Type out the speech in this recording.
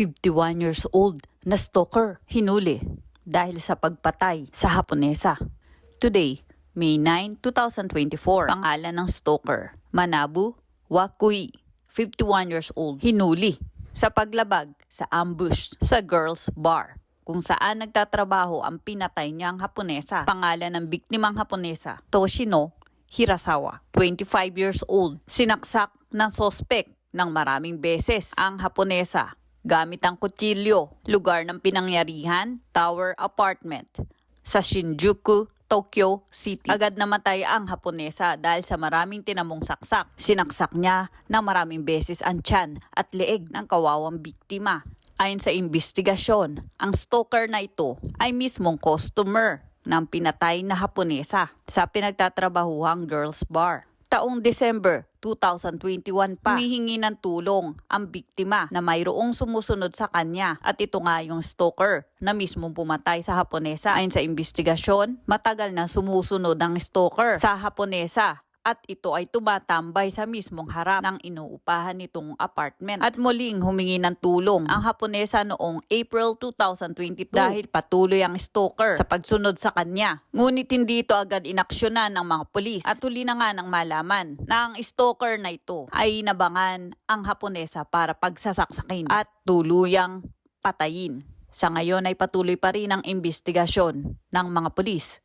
51 years old na stalker hinuli dahil sa pagpatay sa Haponesa. Today, May 9, 2024, pangalan ng stalker, Manabu Wakui, 51 years old, hinuli sa paglabag sa ambush sa girls bar kung saan nagtatrabaho ang pinatay niyang Haponesa. Pangalan ng biktimang Haponesa, Toshino Hirasawa, 25 years old. Sinaksak ng sospek ng maraming beses ang Haponesa gamit ang kutsilyo. Lugar ng pinangyarihan, Tower Apartment sa Shinjuku, Tokyo City. Agad namatay ang Haponesa dahil sa maraming tinamong saksak. Sinaksak niya ng maraming beses ang tiyan at leeg ng kawawang biktima. Ayon sa investigasyon, ang stalker na ito ay mismong customer ng pinatay na Haponesa sa pinagtatrabahuhang girls bar. Taong December 2021 pa, humihingi ng tulong ang biktima na mayroong sumusunod sa kanya at ito nga yung stalker na mismong pumatay sa Haponesa. Ayon sa investigasyon, matagal na sumusunod ang stalker sa Haponesa at ito ay tumatambay sa mismong harap ng inuupahan nitong apartment. At muling humingi ng tulong ang Haponesa noong April 2022 dahil patuloy ang stalker sa pagsunod sa kanya. Ngunit hindi ito agad inaksyonan ng mga polis at huli na nga nang malaman na ang stalker na ito ay nabangan ang Haponesa para pagsasaksakin at tuluyang patayin. Sa ngayon ay patuloy pa rin ang investigasyon ng mga polis